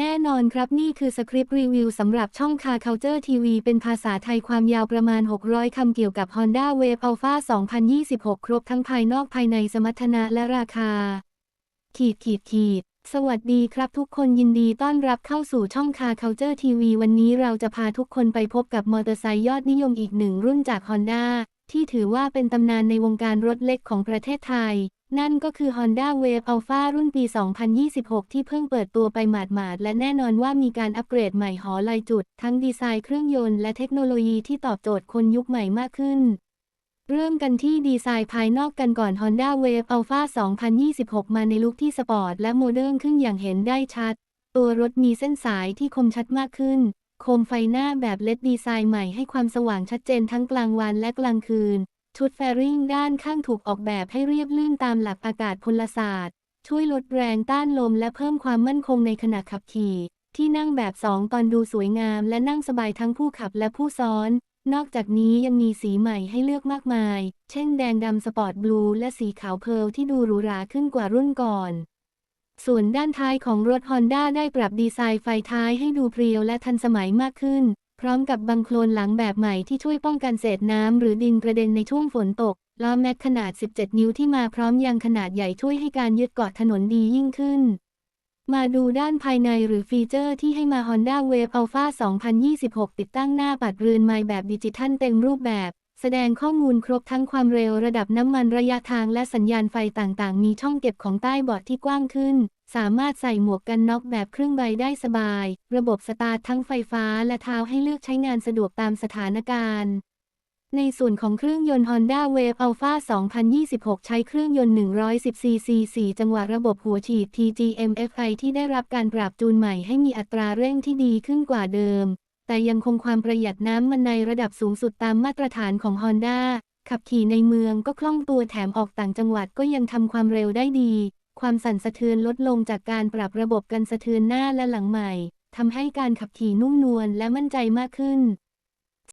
แน่นอนครับนี่คือสคริปต์รีวิวสำหรับช่องคา Culture TV เป็นภาษาไทยความยาวประมาณ 600 คำเกี่ยวกับ Honda Wave Alpha 2026 ครบทั้งภายนอกภายในสมรรถนะและราคา ขีดขีดขีด สวัสดีครับทุกคนยินดีต้อนรับเข้าสู่ช่องคา Culture TV วันนี้เราจะพาทุกคนไปพบกับมอเตอร์ไซค์ยอดนิยมอีกหนึ่งรุ่นจาก Honda ที่ถือว่าเป็นตำนานในวงการรถเล็กของประเทศไทย นั่นก็คือ Honda Wave Alpha รุ่นปี 2026 ที่เพิ่งเปิดตัวไปหมาดๆ และแน่นอนว่ามีการอัปเกรดใหม่หอลายจุด ทั้งดีไซน์เครื่องยนต์และเทคโนโลยีที่ตอบโจทย์คนยุคใหม่มากขึ้นเริ่มกันที่ดีไซน์ภายนอกกันก่อน Honda Wave Alpha 2026 มาในลุคที่สปอร์ตและโมเดิร์นขึ้นอย่างเห็นได้ชัด ตัวรถมีเส้นสายที่คมชัดมากขึ้น โคมไฟหน้าแบบเลดดีไซน์ใหม่ให้ความสว่างชัดเจนทั้งกลางวันและกลางคืน ชุดแฟริงด้านข้างถูกออกแบบให้เรียบลื่นตามหลักอากาศพลศาสตร์ ช่วยลดแรงต้านลมและเพิ่มความมั่นคงในขณะขับขี่ ที่นั่งแบบ 2 ตอนดูสวยงามและนั่งสบายทั้งผู้ขับและผู้ซ้อน นอกจากนี้ยังมีสีใหม่ให้เลือกมากมาย เช่นแดงดำสปอร์ตบลูและสีขาวเพร์ลที่ดูหรูหราขึ้นกว่ารุ่นก่อน ส่วนด้านท้ายของรถ Honda ได้ปรับดีไซน์ไฟท้ายให้ดูเพรียวและทันสมัยมากขึ้น พร้อมกับบังโคลนหลังแบบใหม่ที่ช่วยป้องกันเศษน้ำหรือดินกระเด็นในช่วงฝนตก ล้อแม็กขนาด 17 นิ้วที่มาพร้อมยางขนาดใหญ่ช่วยให้การยึดเกาะถนนดียิ่งขึ้น มาดูด้านภายในหรือฟีเจอร์ที่ให้มา Honda Wave Alpha 2026 ติดตั้งหน้าปัดเรือนไม้แบบดิจิทัลเต็มรูปแบบ แสดงข้อมูลครบทั้งความเร็วระดับน้ำมันระยะทางและสัญญาณไฟต่างๆ มีช่องเก็บของใต้เบาะที่กว้างขึ้น สามารถใส่หมวกกันน็อกแบบครึ่งใบได้สบาย ระบบสตาร์ททั้งไฟฟ้าและเท้าให้เลือกใช้งานสะดวกตามสถานการณ์ ในส่วนของเครื่องยนต์ Honda Wave Alpha 2026 ใช้เครื่องยนต์110 cc 4 จังหวะระบบหัวฉีด TGM-FI ที่ได้รับการปรับจูนใหม่ให้มีอัตราเร่งที่ดีขึ้นกว่าเดิม แต่ยังคงความประหยัดน้ำมันในระดับสูงสุดตามมาตรฐานของ Honda ขับขี่ในเมืองก็คล่องตัวแถมออกต่างจังหวัดก็ยังทำความเร็วได้ดี ความสั่นสะเทือนลดลงจากการปรับระบบกันสะเทือนหน้าและหลังใหม่ทำให้การขับขี่นุ่มนวลและมั่นใจมากขึ้น